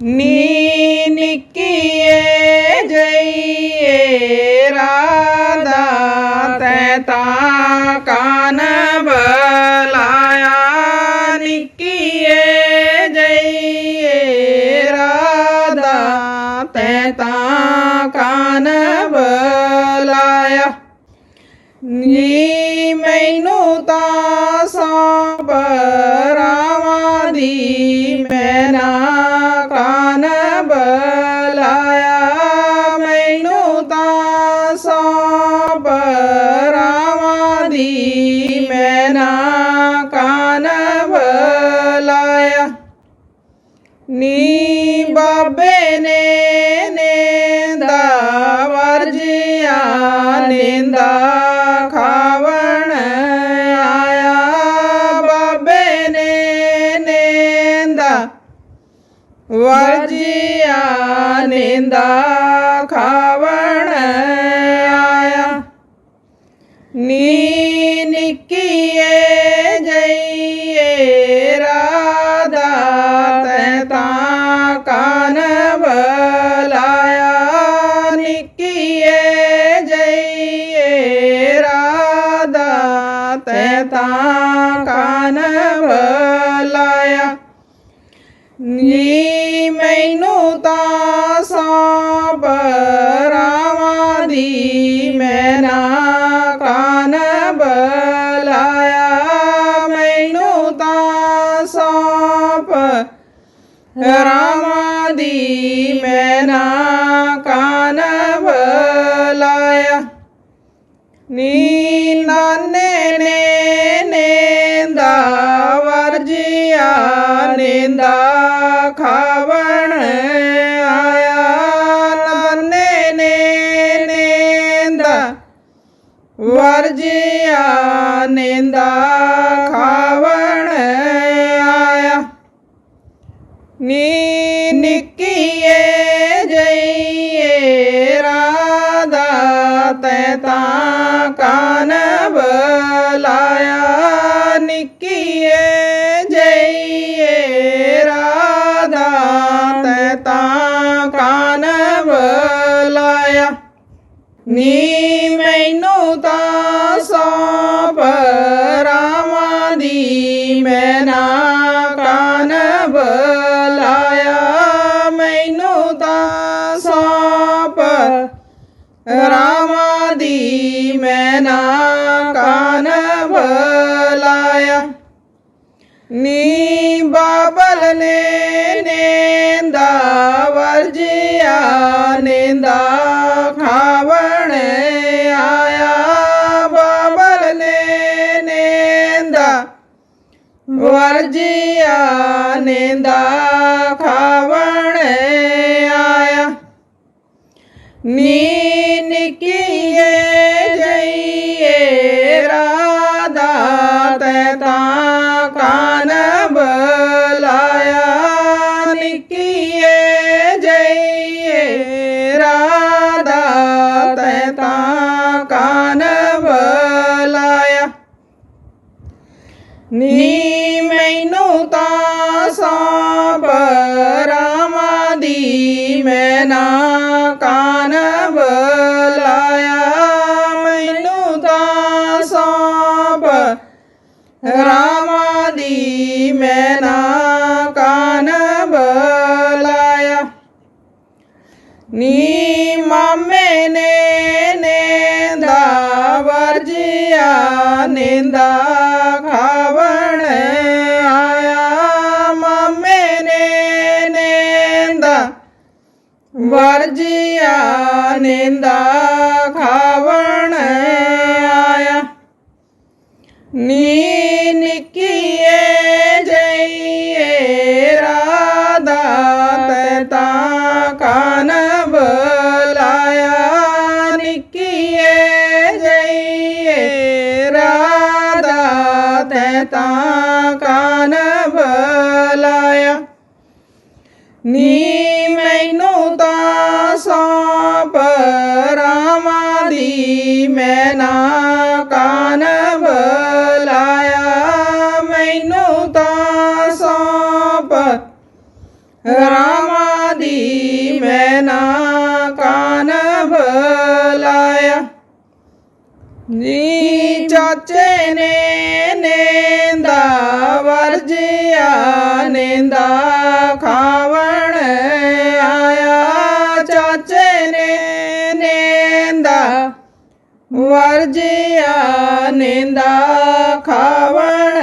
ਨੀ ਨਿੱਕੀਏ ਜਈਏ ਰਾਧਾ ਤੈ ਤਾਂ ਕਾਨ ਬਲਾਇਆ। ਨਿੱਕੀਏ ਜਈਏ ਰਾਧਾ ਤੈ ਤਾਂ ਕਾਨ ਬਲਾਇਆ। ਨੀ ਮੈਨੂੰ ਤਾਂ ਸੌਂਪ ਰਾਵਾਂ ਨੀ ਬਾਬੇ ਨੇ ਨੇਂਦਾ ਵਰਜਿਆ ਨੇਂਦਾ ਖਾਵਣ ਆਇਆ। ਬਾਬੇ ਨੇ ਨੇਂਦਾ ਵਰਜਿਆ ਨੇਂਦਾ ਤੈ ਤਾਂ ਕਾਨ ਬਲਾਇਆ। ਨੀ ਮੈਨੂੰ ਤਾਂ ਸੌਂਪ ਦੀ ਮੈਂ ਨਾ ਕਾਨ ਬਲਾਇਆ। ਮੈਨੂੰ ਤਾਂ ਸੌਂਪ ਰਾਵਾਂ ਦੀ ਮੈਂ ਨਾ ਕਾਨ ਬਲਾਇਆ। ਨੀ ਨੇ ਨੇਂਦਾ, ਵਰਜਿਆ ਨੇਂਦਾ, ਖਾਵਣ ਆਇਆ ਨਾਨੇ ਨੇ ਨੇਂਦਾ, ਵਰਜਿਆ ਨੇਂਦਾ, ਖਾਵਣ ਆਇਆ। ਨੀ ਨਿੱਕੀਏ ਜਈਏ ਰਾਧਾ, ਤੈ ਤਾਂ ਕਾਨ ਨਿੱਕੀਏ ਜਈਏ ਰਾਧਾ ਤੈ ਤਾਂ ਕਾਨ ਬੁਲਾਇਆ ਨੀ ਮੈਨੂੰ ਤਾਂ ਸੌਂਪ ਰਾਮਾ ਦੀ, ਮੈਂ ਨਾ ਕਾਨ ਬੁਲਾਇਆ ਮੈਨੂੰ ਤਾਂ ਸੌਂਪ ਰਾਮ ਨੀ ਬਾਬਲ ਨੇ ਨੇਂਦਾ, ਵਰਜਿਆ ਨੇਂਦਾ, ਖਾਵਣ ਆਇਆ। ਬਾਬਲ ਨੇ ਨੇਂਦਾ, ਵਰਜਿਆ ਨੇਂਦਾ, ਖਾਵਣ ਆਇਆ। ਨੀ ਨਿੱਕੀ ਨੀ ਮੈਨੂੰ ਤਾਂ ਸੌਂਪ ਦੀ ਮੈਂ ਨਾ ਕਾਨ ਬਲਾਇਆ। ਮੈਨੂੰ ਤਾਂ ਸੌਂਪ ਰਾਵਾਂ ਦੀ ਮੈਂ ਨਾ ਕਾਨ ਬਲਾਇਆ। ਨੀ ਮਾਮੇ ਨੇ ਨੇਂਦਾ, ਵਰਜਿਆ ਨੇਂਦਾ। ਨੇਂਦਾ ਖਾਵਣ ਆਇਆ। ਨੀ ਨਿੱਕੀਏ ਜਈਏ, ਰਾਧਾ ਤੈ ਤਾਂ ਕਾਨ ਬੁਲਾਇਆ ਨਿੱਕੀਏ ਜਈਏ, ਰਾਧਾ ਤੈ ਤਾਂ ਕਾਨ ਬਲਾਇਆ ਨੀ ਰਾਮਾ ਦੀ ਮੈਂ ਨਾ ਕਾਨ ਬਲਾਇਆ। ਨੀ ਚਾਚੇ ਨੇ ਨੇਂਦਾ, ਵਰਜਿਆ ਨੇਂਦਾ, ਖਾਵਣ ਆਇਆ। ਚਾਚੇ ਨੇ ਨੇਂਦਾ, ਵਰਜਿਆ ਨੇਂਦਾ, ਖਾਵਣ